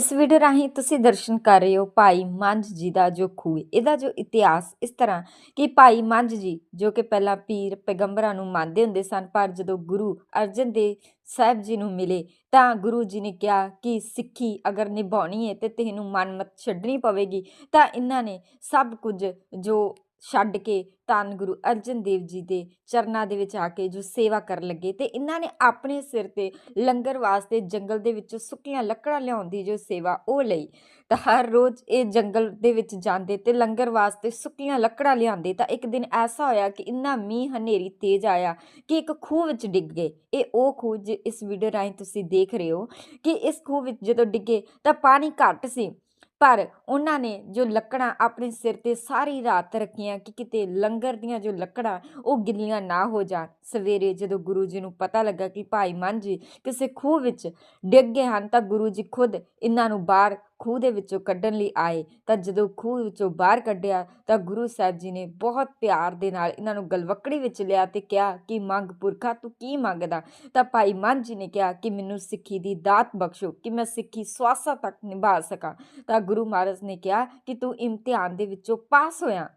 ਇਸ ਵੀਡੀਓ ਰਾਹੀਂ ਤੁਸੀਂ ਦਰਸ਼ਨ ਕਰ ਰਹੇ ਹੋ ਭਾਈ ਮੰਝ ਜੀ ਦਾ ਜੋ ਖੂਹ ਇਹਦਾ ਜੋ ਇਤਿਹਾਸ ਇਸ ਤਰ੍ਹਾਂ ਕਿ ਭਾਈ ਮੰਝ ਜੀ, ਜੋ ਕਿ ਪਹਿਲਾਂ ਪੀਰ ਪੈਗੰਬਰਾਂ ਨੂੰ ਮੰਨਦੇ ਹੁੰਦੇ ਸਨ, ਪਰ ਜਦੋਂ ਗੁਰੂ ਅਰਜਨ ਦੇਵ ਸਾਹਿਬ ਜੀ ਨੂੰ ਮਿਲੇ ਤਾਂ ਗੁਰੂ ਜੀ ਨੇ ਕਿਹਾ ਕਿ ਸਿੱਖੀ ਅਗਰ ਨਿਭਾਉਣੀ ਹੈ ਤੇ ਤੈਨੂੰ ਮਨਮਤ ਛੱਡਣੀ ਪਵੇਗੀ, ਤਾਂ ਇਹਨਾਂ ਨੇ ਸਭ ਕੁਝ ਜੋ ਛੱਡ ਕੇ ਧੰਨ ਗੁਰੂ ਅਰਜਨ ਦੇਵ ਜੀ ਦੇ ਚਰਨਾਂ ਦੇ ਵਿੱਚ ਆ ਕੇ ਜੋ ਸੇਵਾ ਕਰਨ ਲੱਗੇ ਤੇ ਇਹਨਾਂ ਨੇ ਆਪਣੇ ਸਿਰ ਤੇ ਲੰਗਰ ਵਾਸਤੇ ਜੰਗਲ ਦੇ ਵਿੱਚੋਂ ਸੁੱਕੀਆਂ ਲੱਕੜਾਂ ਲਿਆਉਣ ਦੀ ਜੋ ਸੇਵਾ ਉਹ ਲਈ, ਤਾਂ ਹਰ ਰੋਜ਼ ਇਹ ਜੰਗਲ ਦੇ ਵਿੱਚ ਜਾਂਦੇ ਤੇ ਲੰਗਰ ਵਾਸਤੇ ਸੁੱਕੀਆਂ ਲੱਕੜਾਂ ਲਿਆਉਂਦੇ, ਤਾਂ ਇੱਕ ਦਿਨ ਐਸਾ ਹੋਇਆ ਕਿ ਇੰਨਾ ਮੀਂਹ ਹਨੇਰੀ ਤੇਜ਼ ਆਇਆ ਕਿ ਇੱਕ ਖੂਹ ਵਿੱਚ ਡਿੱਗ ਗਏ। ਇਹ ਉਹ ਖੂਹ ਜਿ, ਇਸ ਵੀਡੀਓ ਰਾਹੀਂ ਤੁਸੀਂ ਦੇਖ ਰਹੇ ਹੋ ਕਿ ਇਸ ਖੂਹ ਵਿੱਚ ਜਦੋਂ ਡਿੱਗੇ ਤਾਂ ਪਾਣੀ ਘੱਟ ਸੀ। ਪਰ ਉਹਨਾਂ ਨੇ ਜੋ ਲੱਕੜਾਂ ਆਪਣੇ ਸਿਰ ਤੇ ਸਾਰੀ ਰਾਤ ਰੱਖੀਆਂ ਕਿ ਕਿਤੇ ਲੰਗਰ ਦੀਆਂ ਜੋ ਲੱਕੜਾਂ ਉਹ ਗਿੱਲੀਆਂ ਨਾ ਹੋ ਜਾਣ। ਸਵੇਰੇ ਜਦੋਂ ਗੁਰੂ ਜੀ ਨੂੰ ਪਤਾ ਲੱਗਾ ਕਿ ਭਾਈ ਮਨ ਜੀ ਕਿਸੇ ਖੂਹ ਵਿੱਚ ਡਿੱਗ ਗਏ ਹਨ ਤਾਂ ਗੁਰੂ ਜੀ ਖੁਦ ਇਹਨਾਂ ਨੂੰ ਬਾਹਰ ਖੂਹ ਦੇ ਵਿੱਚੋਂ ਕੱਢਣ ਲਈ ਆਏ, ਤਾਂ ਜਦੋਂ ਖੂਹ ਵਿੱਚੋਂ ਬਾਹਰ ਕੱਢਿਆ, ਤਾਂ ਗੁਰੂ ਸਾਹਿਬ ਜੀ ਨੇ ਬਹੁਤ ਪਿਆਰ ਦੇ ਨਾਲ ਇਹਨਾਂ ਨੂੰ ਗਲਵੱਕੜੀ ਵਿੱਚ ਲਿਆ ਤੇ ਕਿਹਾ ਕਿ, ਮੰਗ ਪੁਰਖਾ, ਤੂੰ ਕੀ ਮੰਗਦਾ? ਤਾਂ ਭਾਈ ਮਨ ਜੀ ਨੇ ਕਿਹਾ ਕਿ, ਮੈਨੂੰ ਸਿੱਖੀ ਦੀ ਦਾਤ ਬਖਸ਼ੋ, ਕਿ ਮੈਂ ਸਿੱਖੀ ਸਵਾਸਾਂ ਤੱਕ ਨਿਭਾ ਸਕਾਂ। ਤਾਂ ਗੁਰੂ ਮਹਾਰਾਜ ਨੇ ਕਿਹਾ ਕਿ, ਤੂੰ ਇਮਤਿਹਾਨ ਦੇ ਵਿੱਚੋਂ ਪਾਸ ਹੋਇਆ।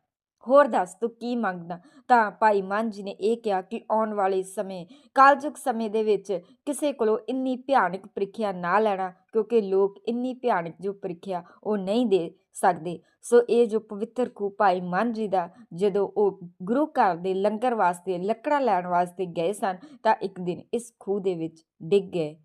ਹੋਰ ਦੱਸ ਤੂੰ ਕੀ ਮੰਗਦਾ? ਤਾਂ ਭਾਈ ਮਨ ਜੀ ਨੇ ਇਹ ਕਿਹਾ ਕਿ ਆਉਣ ਵਾਲੇ ਸਮੇਂ ਕਾਲਯੁਗ ਸਮੇਂ ਦੇ ਵਿੱਚ ਕਿਸੇ ਕੋਲੋਂ ਇੰਨੀ ਭਿਆਨਕ ਪ੍ਰੀਖਿਆ ਨਾ ਲੈਣਾ, ਕਿਉਂਕਿ ਲੋਕ ਇੰਨੀ ਭਿਆਨਕ ਜੋ ਪ੍ਰੀਖਿਆ ਉਹ ਨਹੀਂ ਦੇ ਸਕਦੇ। ਸੋ ਇਹ ਜੋ ਪਵਿੱਤਰ ਖੂਹ ਭਾਈ ਮਨ ਜੀ ਦਾ, ਜਦੋਂ ਉਹ ਗੁਰੂ ਘਰ ਦੇ ਲੰਗਰ ਵਾਸਤੇ, ਲੱਕੜਾਂ ਲੈਣ ਵਾਸਤੇ ਗਏ ਸਨ, ਤਾਂ ਇੱਕ ਦਿਨ ਇਸ ਖੂਹ ਦੇ ਵਿੱਚ ਡਿੱਗ ਗਏ।